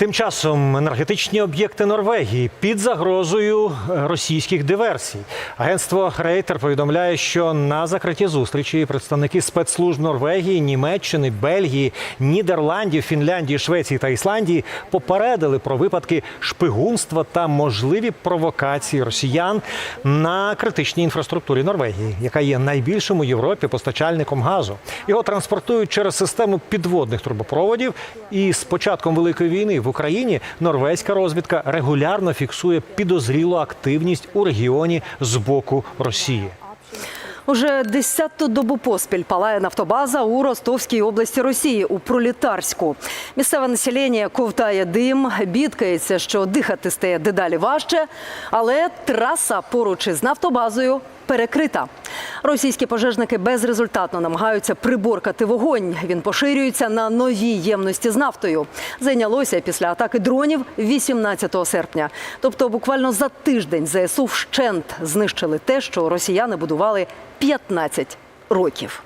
Тим часом енергетичні об'єкти Норвегії під загрозою російських диверсій. Агентство Рейтер повідомляє, що на закритті зустрічі представники спецслужб Норвегії, Німеччини, Бельгії, Нідерландів, Фінляндії, Швеції та Ісландії попередили про випадки шпигунства та можливі провокації росіян на критичній інфраструктурі Норвегії, яка є найбільшим у Європі постачальником газу. Його транспортують через систему підводних трубопроводів. І з початком великої війни в Україні норвезька розвідка регулярно фіксує підозрілу активність у регіоні з боку Росії. Уже десяту добу поспіль палає нафтобаза у Ростовській області Росії у Пролітарську. Місцеве населення ковтає дим, бідкається, що дихати стає дедалі важче, але траса поруч із нафтобазою перекрита. Російські пожежники безрезультатно намагаються приборкати вогонь. Він поширюється на нові ємності з нафтою. Зайнялося після атаки дронів 18 серпня. Тобто, буквально за тиждень ЗСУ вщент знищили те, що росіяни будували 15 років.